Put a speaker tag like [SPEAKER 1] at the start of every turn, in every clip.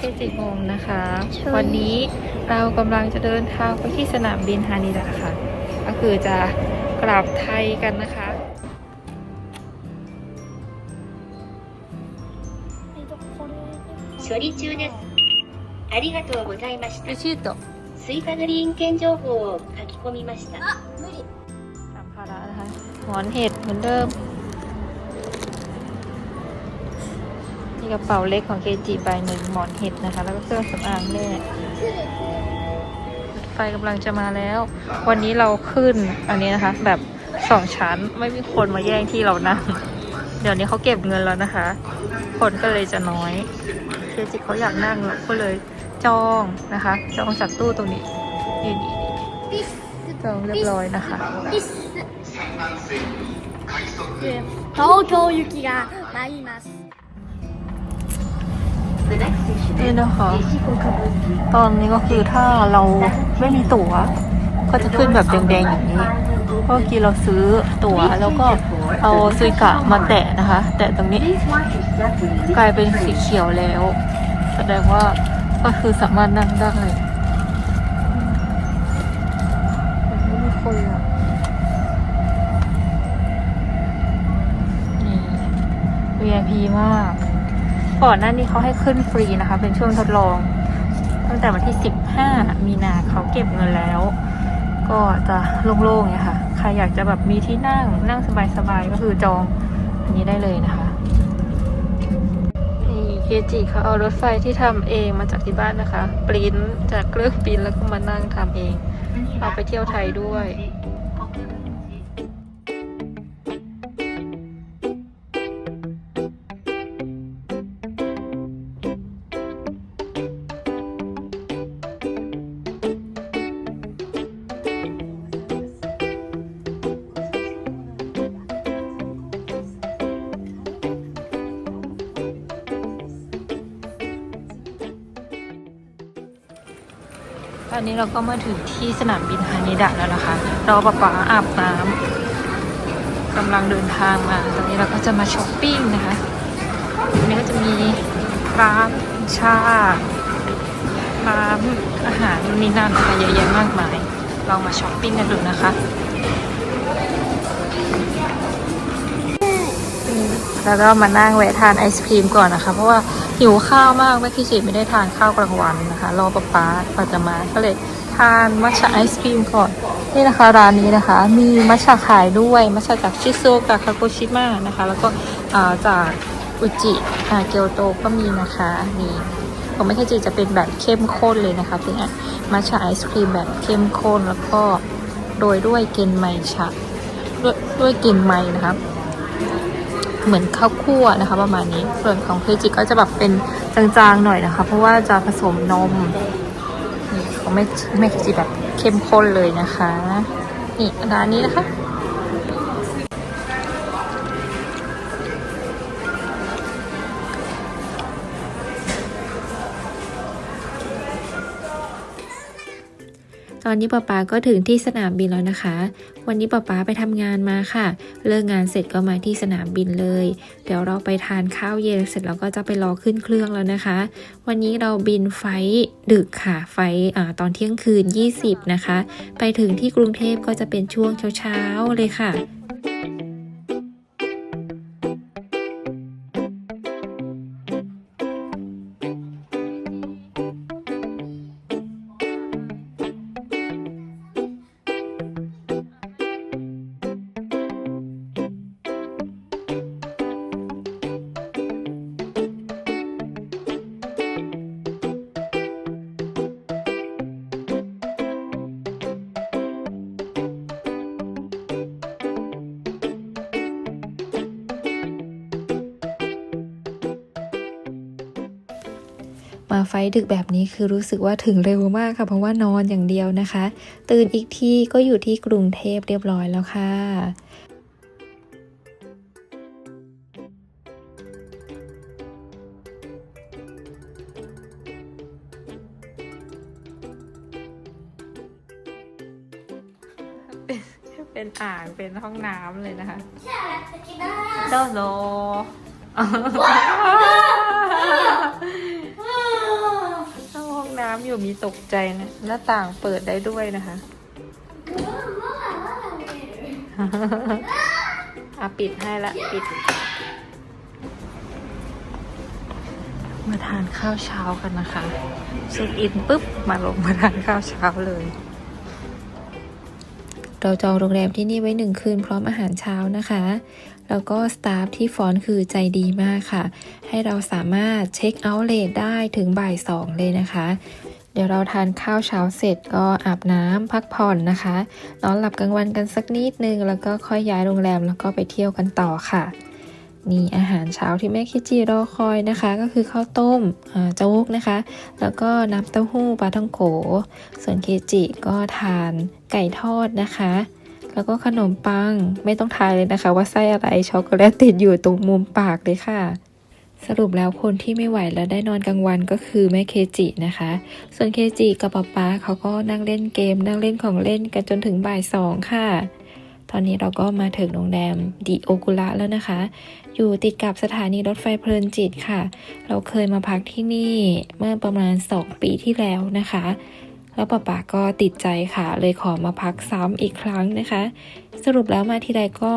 [SPEAKER 1] วัสดีค่ะเคจิโฮมนะคะ วันนี้เรากำลังจะเดินทางไปที่สนามบินฮานิดะค่ะ ก็คือจะกลับไทยกันนะคะ
[SPEAKER 2] 処理中です。ありがとうございました。
[SPEAKER 1] シート
[SPEAKER 2] スイカグリーン券情報を書き込みました。
[SPEAKER 1] สัมภาระนะคะหมอนเห็ดเหมือนเดิม กระเป๋าเล็กของเคจิใบหนึ่งหมอนเห็ดนะคะ แล้วก็เครื่องสำอางแม่รถไฟกำลังจะมาแล้ว วันนี้เราขึ้นอันนี้นะคะ แบบสองชั้นไม่มีคนมาแย่งที่เรานั่ง เดี๋ยวนี้เขาเก็บเงินแล้วนะคะ คนก็เลยจะน้อย เคจิเขาอยากนั่งเราก็เลยจองนะคะ จองจากตู้ตรงนี้นี่นี่นี่จองเรียบร้อยนะคะ
[SPEAKER 3] 東京行きが参ります。
[SPEAKER 1] นี่นะคะ ตอนนี้ก็คือถ้าเราไม่มีตั๋ว ก็จะขึ้นแบบแดงๆอย่างนี้เพราะเมื่อกี้เราซื้อตั๋วแล้วก็เอาซุยกะมาแตะนะคะ แตะตรงนี้ กลายเป็นสีเขียวแล้ว แสดงว่าก็คือสามารถนั่งได้ไม่มีคนอะนี่ VIP มาก ก่อนหน้านี้เขาให้ขึ้นฟรีนะคะ เป็นช่วงทดลอง ตั้งแต่วันที่ 15 มีนาเขาเก็บเงินแล้ว ก็จะโล่งๆเนี่ยค่ะ ใครอยากจะแบบมีที่นั่งนั่งสบายๆก็คือจองอันนี้ได้เลยนะคะนี่เคจิเขาเอารถไฟที่ทำเองมาจากที่บ้านนะคะ ปริ้นจากเครื่องปริ้นแล้วก็มานั่งทำเอง เอาไปเที่ยวไทยด้วย อนนี้เราก็มาถึงที่สนามบินฮานิดะแล้วนะคะ เราปะป๊าอาบน้ำกำลังเดินทางมา ตอนนี้เราก็จะมาช้อปปิ้งนะคะอันนี้ก็จะมีร้านชาร้านอาหารนู่นนี่นั่นนะคะเยอะแยะมากมาย ลองมาช้อปปิ้งกันดูนะคะ แล้วก็มานั่งแวะทานไอศครีมก่อนนะคะ เพราะว่าหิวข้าวมากแม่คิจิไม่ได้ทานข้าวกลางวันนะคะ รอป๊าป๊ากว่าจะมาก็เลยทานมัทฉะไอศครีมก่อน นี่นะคะร้านนี้นะคะ มีมัทฉะขายด้วยมัทฉะจากชิโซกับคาโกชิมะนะคะ แล้วก็จากอุจิอ่าเกียวโตก็มีนะคะนี่ของแม่คิจิจะเป็นแบบเข้มข้นเลยนะคะเป็นมัทฉะไอศครีมแบบเข้มข้นแล้วก็โรยด้วยเกนไมชะด้วยด้วยเกนไมนะคะ เหมือนข้าวคั่วนะคะ ประมาณนี้ ส่วนของเพจิก็จะแบบเป็นจางๆหน่อยนะคะ เพราะว่าจะผสมนมนี่ของแม่แม่เคจิแบบเข้มข้นเลยนะคะ นี่ร้านนี้นะคะ ตอนนี้ป๊าป๊าก็ถึงที่สนามบินแล้วนะคะ วันนี้ป๊าป๊าไปทำงานมาค่ะ เลิกงานเสร็จก็มาที่สนามบินเลย เดี๋ยวเราไปทานข้าวเย็นเสร็จแล้วก็จะไปรอขึ้นเครื่องแล้วนะคะ วันนี้เราบินไฟล์ดึกค่ะ ไฟล์อ่าตอนเที่ยงคืน 20 นะคะ ไปถึงที่กรุงเทพก็จะเป็นช่วงเช้าๆเลยค่ะ มาไฟท์ดึกแบบนี้คือรู้สึกว่าถึงเร็วมากค่ะ เพราะว่านอนอย่างเดียวนะคะ ตื่นอีกทีก็อยู่ที่กรุงเทพเรียบร้อยแล้วค่ะเป็นอ่างเป็นห้องน้ำเลยนะคะโดโล อยู่มีตกใจนะหน้าต่างเปิดได้ด้วยนะคะอะปิดให้ละปิด มาทานข้าวเช้ากันนะคะเช็คอินปุ๊บ มาลงมาทานข้าวเช้าเลย เราจองโรงแรมที่นี่ไว้หนึ่งคืนพร้อมอาหารเช้านะคะ แล้วก็สตาฟที่ฟอนต์คือใจดีมากค่ะ ให้เราสามารถเช็คเอาท์เลทได้ถึงบ่ายสองเลยนะคะ เดี๋ยวเราทานข้าวเช้าเสร็จก็อาบน้ำพักผ่อนนะคะ นอนหลับกลางวันกันสักนิดนึง แล้วก็ค่อยย้ายโรงแรมแล้วก็ไปเที่ยวกันต่อค่ะ นี่อาหารเช้าที่แม่คิจิรอคอยนะคะ ก็คือข้าวต้มอ่าโจ๊กนะคะ แล้วก็น้ำเต้าหู้ปลาท่องโก ส่วนเคจิก็ทานไก่ทอดนะคะแล้วก็ขนมปังไม่ต้องทายเลยนะคะ ว่าไส้อะไรช็อกโกแลตติดอยู่ตรงมุมปากเลยค่ะ สรุปแล้วคนที่ไม่ไหวแล้วได้นอนกลางวันก็คือแม่เคจินะคะ ส่วนเคจิกับป๊าป๊าเขาก็นั่งเล่นเกม นั่งเล่นของเล่นกันจนถึงบ่ายสองค่ะ ตอนนี้เราก็มาถึงโรงแรมดิโอกุระแล้วนะคะ อยู่ติดกับสถานีรถไฟเพลินจิตค่ะ เราเคยมาพักที่นี่เมื่อประมาณ 2 ปีที่แล้วนะคะ แล้วป๊าป๋าก็ติดใจค่ะ เลยขอมาพักซ้ำอีกครั้งนะคะ สรุปแล้วมาที่ใดก็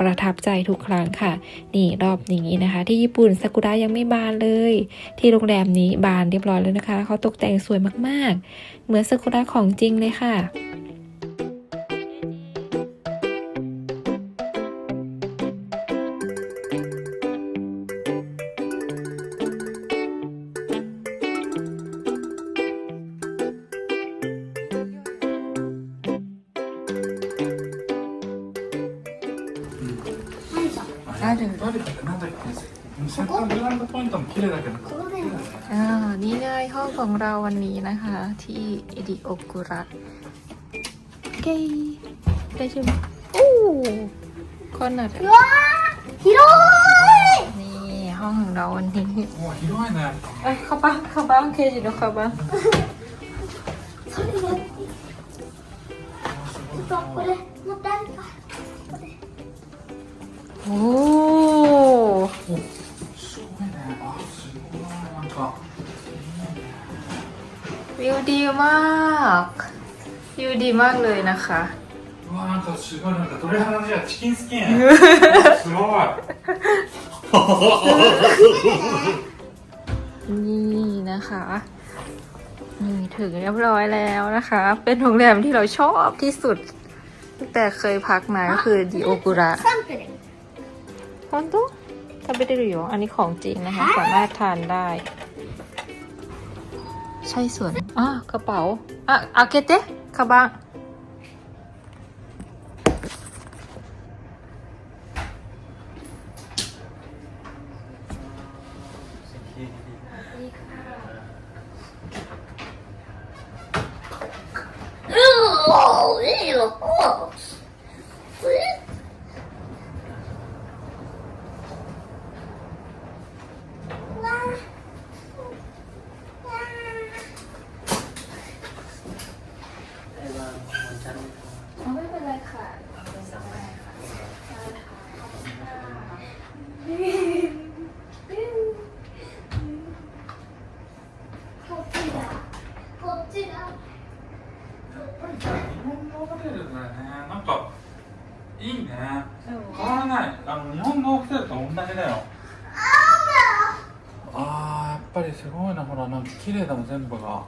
[SPEAKER 1] ประทับใจทุกครั้งค่ะ นี่รอบนี้นะคะ ที่ญี่ปุ่นซากุระยังไม่บานเลย ที่โรงแรมนี้บานเรียบร้อยแล้วนะคะเขาตกแต่งสวยมากๆ เหมือนซากุระของจริงเลยค่ะ
[SPEAKER 4] あるバレたかなんだっけ先端ブランドポイントも綺麗だけど
[SPEAKER 3] ここだよ
[SPEAKER 1] อ่านี่ไงห้องของเราวันนี้นะคะ ที่อิดิโอกุระเกยได้ใช่ไหมโอ้คอนนัด
[SPEAKER 3] うわー広い
[SPEAKER 1] นี่ห้องของเราวันนี้
[SPEAKER 4] おお広いね
[SPEAKER 1] เอ้ยเข้าบ้างเข้าบ้างเคจิโดเข้าบ้าง วิวดีมากวิวดีมากเลยนะคะ
[SPEAKER 4] うわなんかすごいなんか鳥肌じゃチキンスキンすごい
[SPEAKER 1] นี่นะคะ นี่ถึงเรียบร้อยแล้วนะคะ เป็นโรงแรมที่เราชอบที่สุดตั้งแต่เคยพักมาก็คือดิโอกุระ
[SPEAKER 3] サンプル
[SPEAKER 1] ฮอนตุทำไปได้หรือยังอันนี้ของจริงนะคะ สามารถทานได้ ใช่ส่วนอะกระเป๋าอะอาเกเตะคาบัง
[SPEAKER 4] いいね変わらないあの日本のホテルと同じだよあーやっぱりすごいなほらなんか綺麗だもん全部が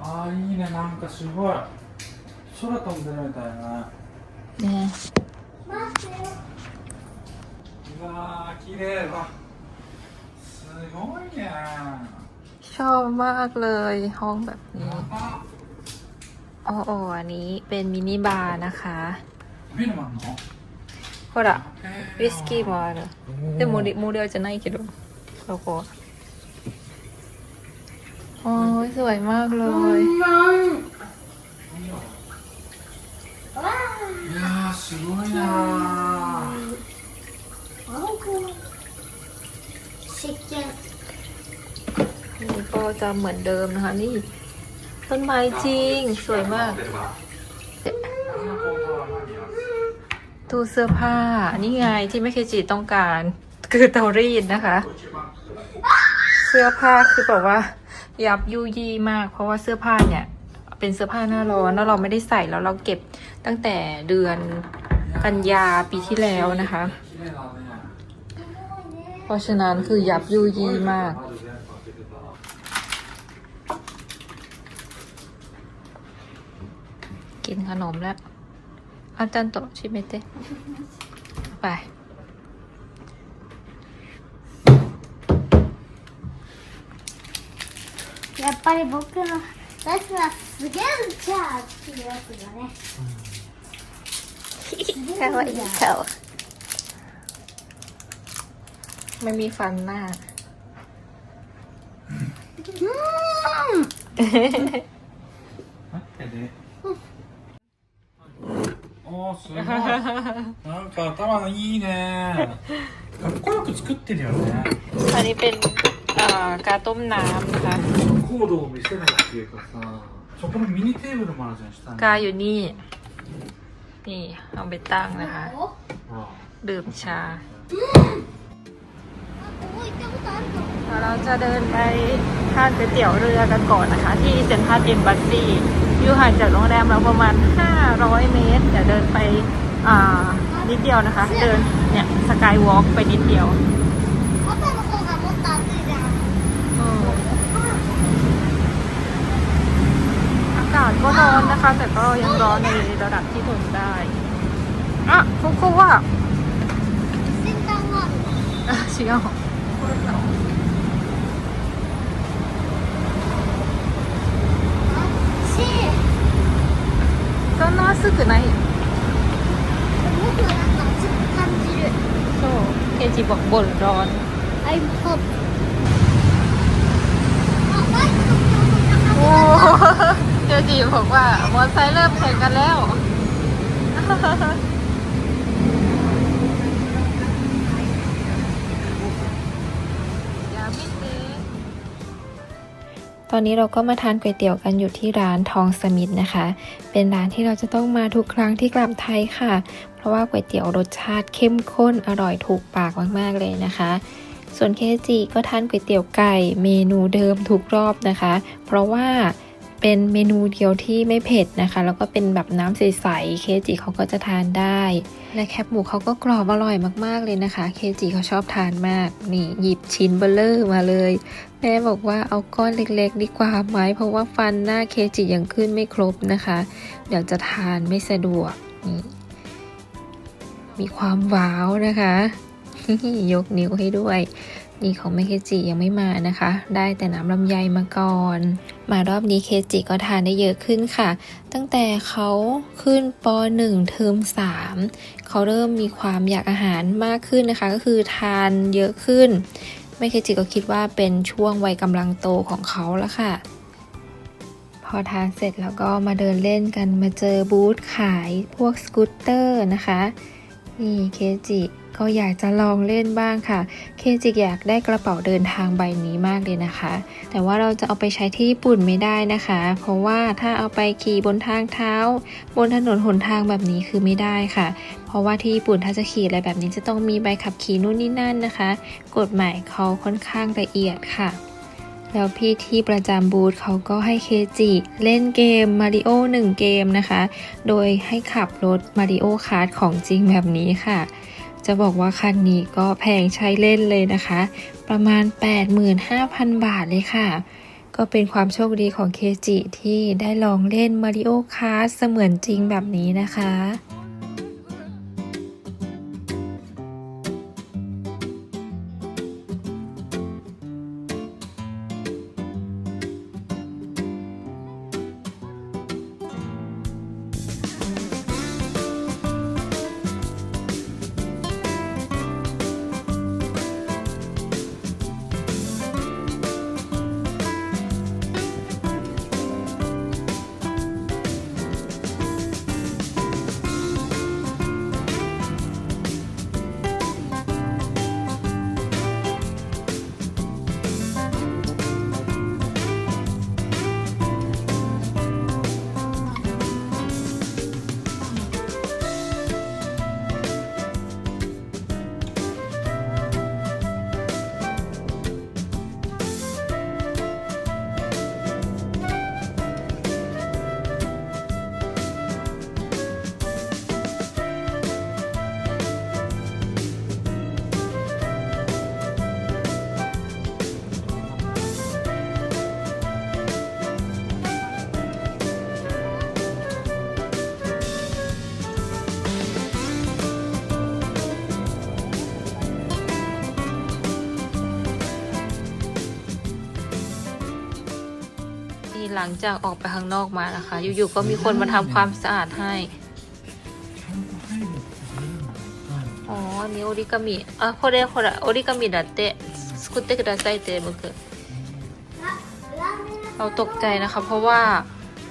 [SPEAKER 4] あーいいねなんかすごい空飛んでるみたいな
[SPEAKER 1] เนี่ย
[SPEAKER 3] 待ってよ
[SPEAKER 4] うわー綺麗だすごいね
[SPEAKER 1] ชอบมากเลยห้องแบบนี้
[SPEAKER 4] やば
[SPEAKER 1] อ๋ออ๋ออันนี้เป็นมินิบาร์นะคะ
[SPEAKER 4] ビールもあんの
[SPEAKER 1] ほら
[SPEAKER 4] へ
[SPEAKER 1] ウイスキーもあるでもリ無料じゃないけどここโอ้ยสวยมากเลย
[SPEAKER 4] いやーすごいな
[SPEAKER 3] 石鹸
[SPEAKER 1] นี่ก็จะเหมือนเดิมนะคะ นี่ ต้นไม้จริง สวยมาก ตู้เสื้อผ้า นี่ไงที่ไม่เคจิต้องการ คือเตารีดนะคะ เสื้อผ้าคือบอกว่า ยับยุยีมาก เพราะว่าเสื้อผ้าเนี่ย เป็นเสื้อผ้าหน้าร้อนแล้วเราไม่ได้ใส่แล้วเราเก็บตั้งแต่เดือนกันยาปีที่แล้วนะคะ เพราะฉะนั้นคือยับยุยีมาก กินขนมแล้วอาจารย์โตะชิเมเตะไป
[SPEAKER 3] やっぱり僕のやつはすげえじゃあっていうやつだね
[SPEAKER 1] かわいい顔ไม่มีฟันหน้า
[SPEAKER 4] 待 すごいなんか頭いいねかっこよく作ってるよね
[SPEAKER 1] อันนี้เป็นเอ่อกาต้มน้ำนะคะ
[SPEAKER 4] コードを見せないっていうかさそこのミニテーブルもあるじゃん下に
[SPEAKER 1] กาอยู่นี่ นี่เอาไปตั้งนะคะ
[SPEAKER 3] おこ
[SPEAKER 4] ほら
[SPEAKER 1] ดื่มชา
[SPEAKER 3] こ行ったことあるかも
[SPEAKER 1] เราจะเดินไปทานก๋วยเตี๋ยวเรือกันก่อนนะคะ ที่เซ็นทรัลเอ็มบัสซี่ อยู่ห่างจากโรงแรมเราประมาณ 500 เมตรเดี๋ยวเดินไปนิดเดียวนะคะ เดินเนี่ยสกายวอล์กไปนิดเดียวอากาศก็ร้อนนะคะ แต่ก็ยังร้อนในระดับที่ทนได้อะคุก
[SPEAKER 3] คุกว่า
[SPEAKER 1] ชิง
[SPEAKER 3] อะ
[SPEAKER 1] んな暑くない
[SPEAKER 3] 僕はなんか熱く感じる
[SPEAKER 1] そうเคจิบอกบ่นร้อน
[SPEAKER 3] I'm hot あバイクの強度
[SPEAKER 1] โอ้
[SPEAKER 3] 高め
[SPEAKER 1] เคจิบอกว่ามอเตอร์ไซค์เริ่มแข่งกันแล้ว ตอนนี้เราก็มาทานก๋วยเตี๋ยวกันอยู่ที่ร้านทองสมิธนะคะ เป็นร้านที่เราจะต้องมาทุกครั้งที่กลับไทยค่ะ เพราะว่าก๋วยเตี๋ยวรสชาติเข้มข้นอร่อยถูกปากมากๆเลยนะคะ ส่วนเคจิก็ทานก๋วยเตี๋ยวไก่เมนูเดิมทุกรอบนะคะ เพราะว่า เป็นเมนูเดียวที่ไม่เผ็ดนะคะ แล้วก็เป็นแบบน้ำใสๆ เคจิเขาก็จะทานได้ และแคบหมูเขาก็กรอบอร่อยมากๆเลยนะคะ เคจิเขาชอบทานมาก นี่หยิบชิ้นเบลเลอร์มาเลย แม่บอกว่าเอาก้อนเล็กๆ ดีกว่าไหม เพราะว่าฟันหน้าเคจิยังขึ้นไม่ครบนะคะ เดี๋ยวจะทานไม่สะดวก นี่ มีความว้าวนะคะ ยกนิ้วให้ด้วย นี่ของแม่เคจิยังไม่มานะคะ ได้แต่น้ำลำไยมาก่อน มารอบนี้เคจิก็ทานได้เยอะขึ้นค่ะ ตั้งแต่เขาขึ้นป .1 เทอม3เขาเริ่มมีความอยากอาหารมากขึ้นนะคะ ก็คือทานเยอะขึ้นแม่เคจิก็คิดว่าเป็นช่วงวัยกำลังโตของเขาแล้วค่ะพอทานเสร็จแล้วก็มาเดินเล่นกันมาเจอบูธขายพวกสกูตเตอร์นะคะ นี่เคจิ ก็อยากจะลองเล่นบ้างค่ะ เคจิอยากได้กระเป๋าเดินทางใบนี้มากเลยนะคะ แต่ว่าเราจะเอาไปใช้ที่ญี่ปุ่นไม่ได้นะคะ เพราะว่าถ้าเอาไปขี่บนทางเท้า บนถนนหนทางแบบนี้คือไม่ได้ค่ะ เพราะว่าที่ญี่ปุ่นถ้าจะขี่อะไรแบบนี้จะต้องมีใบขับขี่นู่นนี่นั่นนะคะ กฎหมายเขาค่อนข้างละเอียดค่ะแล้วพี่ที่ประจำบูธเขาก็ให้เคจิเล่นเกม Mario 1เกมนะคะ โดยให้ขับรถ Mario Kart ของจริงแบบนี้ค่ะ จะบอกว่าคันนี้ก็แพงใช้เล่นเลยนะคะ ประมาณ 85,000 บาทเลยค่ะ ก็เป็นความโชคดีของเคจิที่ได้ลองเล่น Mario Kart เสมือนจริงแบบนี้นะคะ หลังจากออกไปข้างนอกมานะคะ อยู่ๆก็มีคนมาทำความสะอาดให้
[SPEAKER 4] ちゃんと入るって言うんだはい
[SPEAKER 1] อ๋ออันนี้โอริกามิอ่ะこれほらโอริกามิだって作ってくださいって僕เราตกใจนะคะ เพราะว่า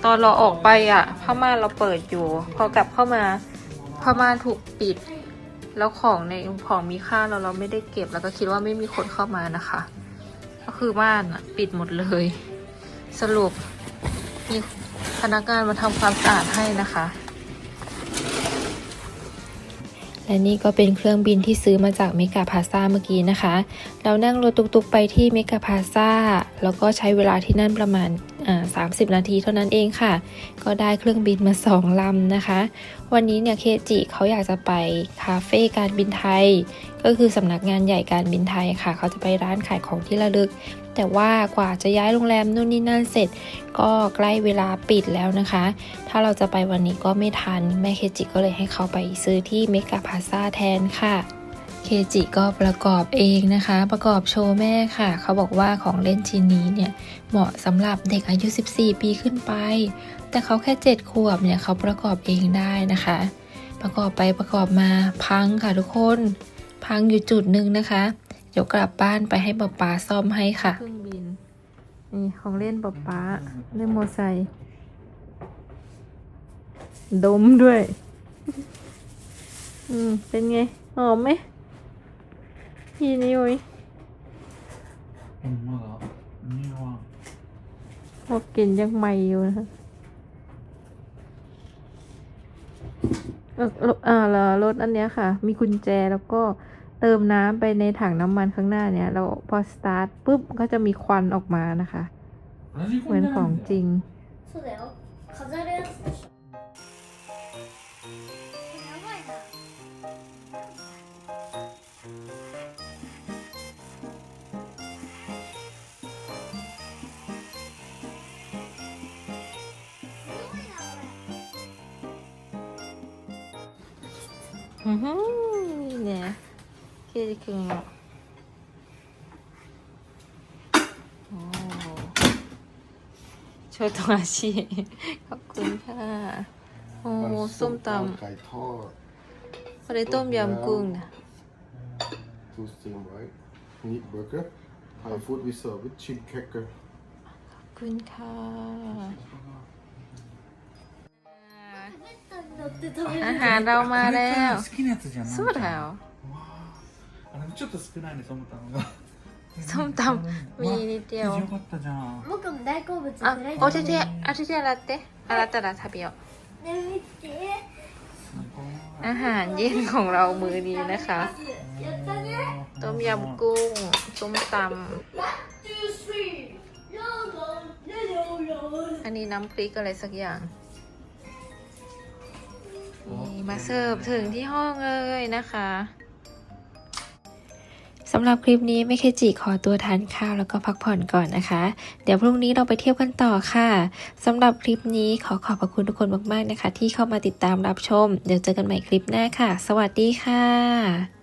[SPEAKER 1] ตอนเราออกไปอ่ะผ้าม่านเราเปิดอยู่ พอกลับเข้ามาผ้าม่านถูกปิด แล้วของในของมีค่าเราเราไม่ได้เก็บแล้วก็คิดว่าไม่มีคนเข้ามานะคะ ก็คือม่านอะปิดหมดเลย สรุป มีพนักงานมาทำความสะอาดให้นะคะ และนี่ก็เป็นเครื่องบินที่ซื้อมาจากเมกาพาซาเมื่อกี้นะคะ เรานั่งรถตุกๆไปที่เมกาพาซาแล้วก็ใช้เวลาที่นั่นประมาณ30 นาทีเท่านั้นเองค่ะ ก็ได้เครื่องบินมา 2 ลำนะคะ วันนี้เนี่ยเคจิเขาอยากจะไปคาเฟ่การบินไทย ก็คือสำนักงานใหญ่การบินไทยค่ะ เขาจะไปร้านขายของที่ระลึก แต่ว่ากว่าจะย้ายโรงแรมนู่นนี่นั่นเสร็จ ก็ใกล้เวลาปิดแล้วนะคะ ถ้าเราจะไปวันนี้ก็ไม่ทัน แม่เคจิก็เลยให้เขาไปซื้อที่เมกาพาซาแทนค่ะเคจิก็ประกอบเองนะคะ ประกอบโชว์แม่ค่ะ เขาบอกว่าของเล่นชิ้นนี้เนี่ยเหมาะสำหรับเด็กอายุ 14 ปีขึ้นไป แต่เขาแค่ 7 ขวบเนี่ยเขาประกอบเองได้นะคะ ประกอบไปประกอบมาพังค่ะทุกคน พังอยู่จุดหนึ่งนะคะี๋ยวกลับบ้านไปให้ป๊าป๊าซ่อมให้ค่ะเครื่องบินนี่ของเล่นป๊าป๊าเล่นโมไซดมด้วย อืม เป็นไงหอมไหมพี่นิวย
[SPEAKER 4] ผมว่าเหรอไม่ว่า
[SPEAKER 1] พอกินยังใหม่อยู่นะเออรถอ่ารรถอันเนี้ยค่ะ มีกุญแจแล้วก็ เติมน้ำไปในถังน้ำมันข้างหน้าเนี่ยเราพอสตาร์ทปุ๊บก็จะมีควันออกมานะคะ
[SPEAKER 4] ラジ
[SPEAKER 1] เห
[SPEAKER 4] コ
[SPEAKER 1] มือน
[SPEAKER 4] ンじゃ
[SPEAKER 1] ข
[SPEAKER 4] な
[SPEAKER 1] อย ง
[SPEAKER 4] んだ
[SPEAKER 1] จริง
[SPEAKER 3] そうだよ飾るやつでしょやばいなすごいなこれ
[SPEAKER 1] うん ふんいいねケイジ君もおーちょっと足ขอบคุณค่ะโอ้ส้มต
[SPEAKER 5] ไก่ทอด ำ
[SPEAKER 1] これต้มยำกุ้งนะ
[SPEAKER 5] two steam right meat burger Thai food we serve with chip cracker
[SPEAKER 1] ขอบคุณค่ะ
[SPEAKER 3] ベッドに乗って食べる
[SPEAKER 1] อาหารเรามา
[SPEAKER 4] これ
[SPEAKER 1] แล้
[SPEAKER 4] か
[SPEAKER 1] ว
[SPEAKER 4] 好きなやつじゃない
[SPEAKER 1] そうだよ
[SPEAKER 4] あでもちょっと少ないねソムタンが
[SPEAKER 1] ส้มตำมีนิดเดียว
[SPEAKER 4] よかったじゃん
[SPEAKER 3] 僕も大好物
[SPEAKER 1] あ
[SPEAKER 3] フライ、
[SPEAKER 1] お手手、お手手洗って。洗ったら食べよう。
[SPEAKER 3] ね見て
[SPEAKER 4] すごい
[SPEAKER 1] อาหารเย็นของเรามื้อนี้นะคะ
[SPEAKER 3] やったね
[SPEAKER 1] ต้มยำกุ้ง ส้มต
[SPEAKER 3] ワン、ツー、スリーロードレディオロー ำ
[SPEAKER 1] อันนี้น้ำพริกอะไรสักอย่าง นี่มาเสิร์ฟถึงที่ห้องเลยนะคะ สำหรับคลิปนี้ไม่เคจิขอตัวทานข้าวแล้วก็พักผ่อนก่อนนะคะ เดี๋ยวพรุ่งนี้เราไปเที่ยวกันต่อค่ะสำหรับคลิปนี้ขอขอบพระคุณทุกคนมากๆนะคะ ที่เข้ามาติดตามรับชม เดี๋ยวเจอกันใหม่คลิปหน้าค่ะ สวัสดีค่ะ